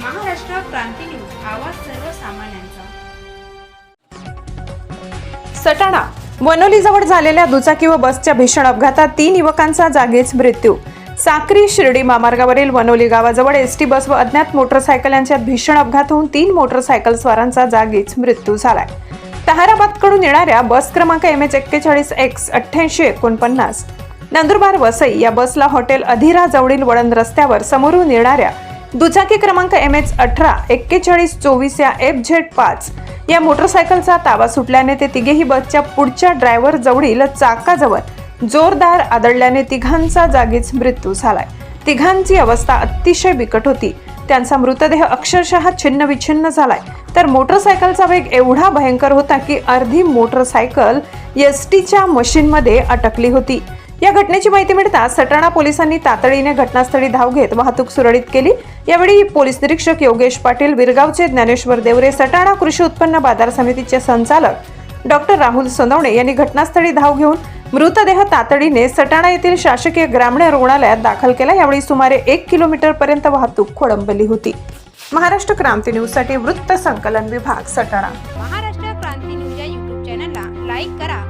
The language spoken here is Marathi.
क्रांती न्यूज आवाज सर्वसामान्यांचा. सटाणा. वनोलीजवळ झालेल्या दुचाकी व बसच्या भीषण अपघातात तीन युवकांचा जागीच मृत्यू. साक्री शिर्डी महामार्गावरील वनोली गावाजवळ एस टी बस व अज्ञात मोटरसायकल यांच्यात भीषण अपघात होऊन तीन मोटरसायकल स्वारांचा जागीच मृत्यू झालाय. ताहाराबादकडून येणाऱ्या बस क्रमांक एम एच एक्केचाळीस एक्स अठ्ठ्याऐंशी एकोणपन्नास. नंदुरबार वसई या बसला हॉटेल अधिरा जवळील वळण रस्त्यावर समोरून येणाऱ्या दुचाकी क्रमांक एम एच अठरा एक्केचाळीस चोवीस या एफ झेड पाच. या मोटरसायकलचा ताबा सुटल्याने ते तिघेही बसच्या पुढच्या ड्रायव्हर जवळील चाकाजवळ जोरदार आदळल्याने तिघांचा जागीच मृत्यू झालाय. तिघांची अवस्था अतिशय बिकट होती. त्यांचा मृतदेह अक्षरशः छिन्नविच्छिन्न झालाय. तर मोटरसायकलचा वेग एवढा भयंकर होता की अर्धी मोटरसायकल एस टीच्या मशीनमध्ये अटकली होती. या घटनेची माहिती मिळताच सटाणा पोलिसांनी तातडीने घटनास्थळी धाव घेत वाहतूक सुरळीत केली. यावेळी पोलीस निरीक्षक योगेश पाटील विरगावचे ज्ञानेश्वर देवरे सटाणा कृषी उत्पन्न बाजार समितीचे संचालक डॉक्टर राहुल सोनवणे यांनी घटनास्थळी धाव घेऊन मृतदेह तातडीने सटाणा येथील शासकीय ग्रामीण रुग्णालयात दाखल केला. यावेळी सुमारे एक किलोमीटर पर्यंत वाहतूक खोळंबली होती. महाराष्ट्र क्रांती न्यूजसाठी वृत्त संकलन विभाग सटाणा. महाराष्ट्र क्रांती न्यूज या यूट्यूब चॅनलला लाईक करा.